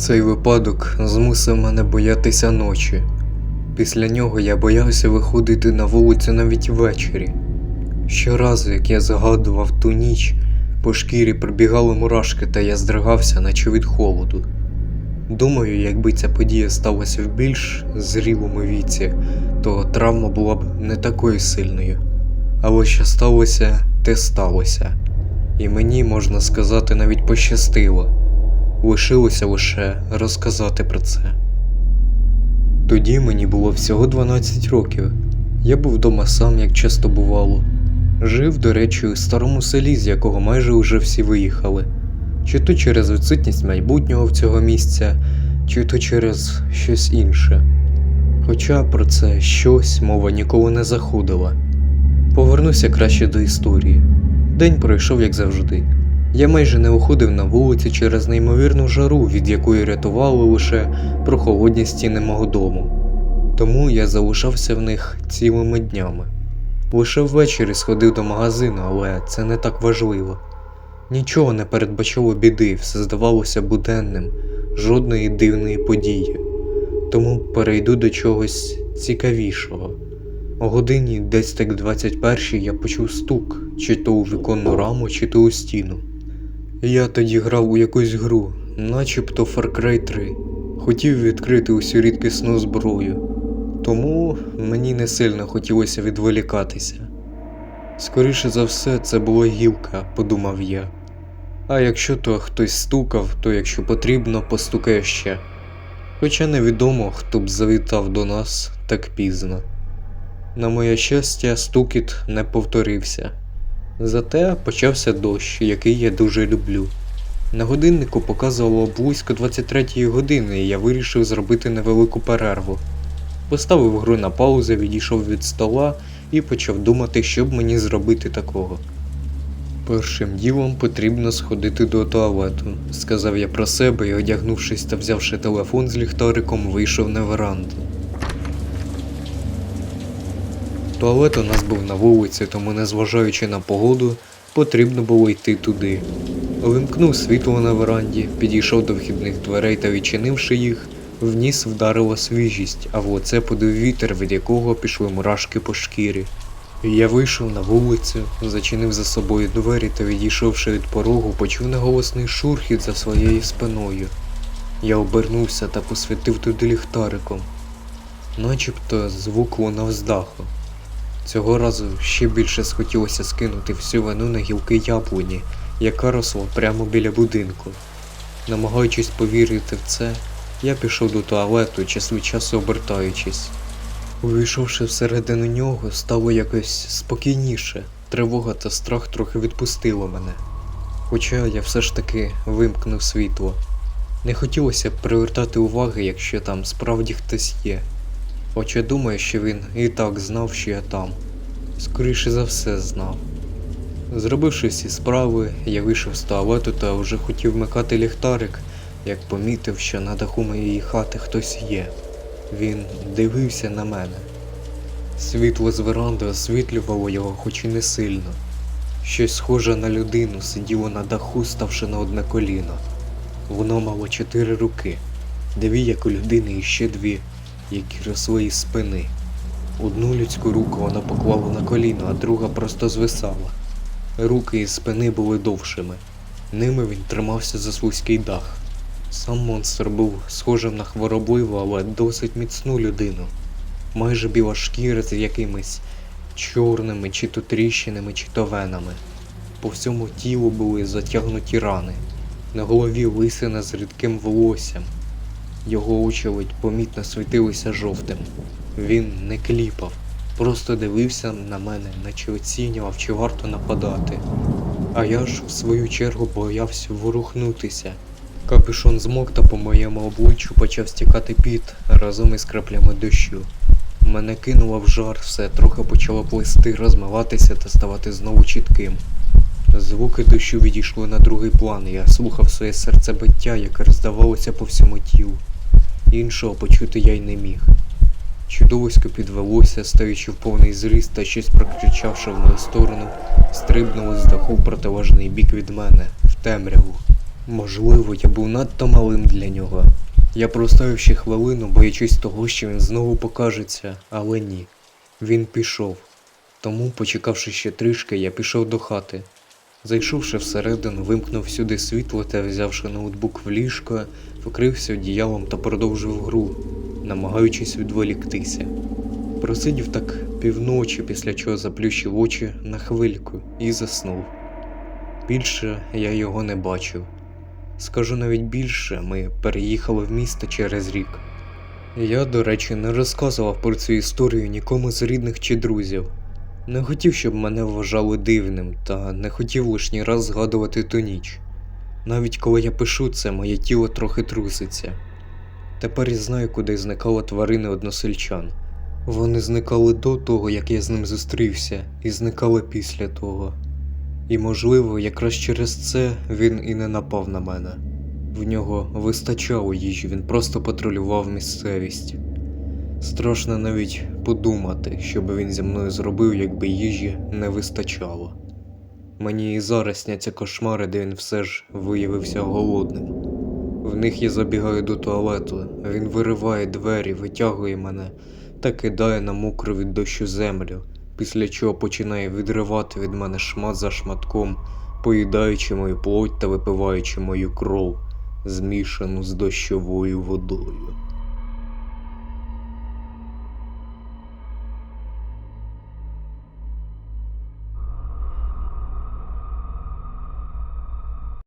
Цей випадок змусив мене боятися ночі. Після нього я боявся виходити на вулицю навіть ввечері. Щоразу, як я згадував ту ніч, по шкірі пробігали мурашки, та я здригався, наче від холоду. Думаю, якби ця подія сталася в більш зрілому віці, то травма була б не такою сильною. Але що сталося, те сталося. І мені, можна сказати, навіть пощастило. Лишилося лише розказати про це. Тоді мені було всього 12 років. Я був вдома сам, як часто бувало. Жив, до речі, у старому селі, з якого майже уже всі виїхали. Чи то через відсутність майбутнього в цього місця, чи то через щось інше. Хоча про це щось мова ніколи не заходила. Повернуся краще до історії. День пройшов як завжди. Я майже не виходив на вулиці через неймовірну жару, від якої рятували лише прохолодні стіни мого дому. Тому я залишався в них цілими днями. Лише ввечері сходив до магазину, але це не так важливо. Нічого не передбачало біди, все здавалося буденним, жодної дивної події. Тому перейду до чогось цікавішого. О годині десь так 21 я почув стук, чи то у віконну раму, чи то у стіну. Я тоді грав у якусь гру, начебто Far Cry 3. Хотів відкрити усю рідкісну зброю, тому мені не сильно хотілося відволікатися. Скоріше за все, це була гілка, подумав я. А якщо то хтось стукав, то якщо потрібно, постукає ще. Хоча невідомо, хто б завітав до нас так пізно. На моє щастя, стукіт не повторився. Зате почався дощ, який я дуже люблю. На годиннику показувало близько 23 години, і я вирішив зробити невелику перерву. Поставив гру на паузу, відійшов від стола і почав думати, що б мені зробити такого. Першим ділом потрібно сходити до туалету, сказав я про себе і, одягнувшись та взявши телефон з ліхтариком, вийшов на веранду. Туалет у нас був на вулиці, тому, незважаючи на погоду, потрібно було йти туди. Вимкнув світло на веранді, підійшов до вхідних дверей та відчинивши їх, в ніс вдарила свіжість, а в лице подув вітер, від якого пішли мурашки по шкірі. Я вийшов на вулицю, зачинив за собою двері та, відійшовши від порогу, почув неголосний шурхіт за своєю спиною. Я обернувся та посвітив туди ліхтариком. Начебто звук лунав з даху. Цього разу ще більше схотілося скинути всю вину на гілки яблуні, яка росла прямо біля будинку. Намагаючись повірити в це, я пішов до туалету, час від часу обертаючись. Увійшовши всередину нього, стало якось спокійніше, тривога та страх трохи відпустило мене. Хоча я все ж таки вимкнув світло. Не хотілося привертати уваги, якщо там справді хтось є. Хоча думаю, що він і так знав, що я там. Скоріше за все знав. Зробивши всі справи, я вийшов з туалету та вже хотів вмикати ліхтарик, як помітив, що на даху моєї хати хтось є. Він дивився на мене. Світло з веранди освітлювало його, хоч і не сильно. Щось схоже на людину сиділо на даху, ставши на одне коліно. Воно мало чотири руки, дві як у людини і ще дві, які росли із спини. Одну людську руку вона поклала на коліно, а друга просто звисала. Руки із спини були довшими. Ними він тримався за слизький дах. Сам монстр був схожим на хворобливу, але досить міцну людину. Майже біла шкіра з якимись чорними, чи то тріщинами, чи то венами. По всьому тілу були затягнуті рани. На голові лисина з рідким волоссям. Його очі ледь помітно світилися жовтим. Він не кліпав, просто дивився на мене, наче оцінював, чи варто нападати. А я ж, в свою чергу, боявся ворухнутися. Капюшон змок та по моєму обличчю почав стікати піт разом із краплями дощу. Мене кинуло в жар, все трохи почало плисти, розмиватися та ставати знову чітким. Звуки дощу відійшли на другий план, я слухав своє серцебиття, яке роздавалося по всьому тілу. Іншого почути я й не міг. Чудовисько підвелося, стаючи в повний зріст та щось прокричавши в мою сторону, стрибнуло з даху в протилежний бік від мене, в темряву. Можливо, я був надто малим для нього, Я простояв ще хвилину, боячись того, що він знову покажеться, але ні. Він пішов. Тому, почекавши ще трішки, я пішов до хати. Зайшовши всередину, вимкнув сюди світло та взявши ноутбук в ліжко, вкрився одіялом та продовжив гру, намагаючись відволіктися. Просидів так півночі, після чого заплющив очі на хвильку і заснув. Більше я його не бачив. Скажу навіть більше, ми переїхали в місто через рік. Я, до речі, не розказував про цю історію нікому з рідних чи друзів. Не хотів, щоб мене вважали дивним, та не хотів лишній раз згадувати ту ніч. Навіть коли я пишу це, моє тіло трохи труситься. Тепер я знаю, куди зникали тварини односельчан. Вони зникали до того, як я з ним зустрівся, і зникали після того. І, можливо, якраз через це він і не напав на мене. В нього вистачало їжі, він просто патрулював місцевість. Страшно навіть подумати, що би він зі мною зробив, якби їжі не вистачало. Мені і зараз сняться кошмари, де він все ж виявився голодним. В них я забігаю до туалету, він вириває двері, витягує мене та кидає на мокру від дощу землю, після чого починає відривати від мене шмат за шматком, поїдаючи мою плоть та випиваючи мою кров, змішану з дощовою водою.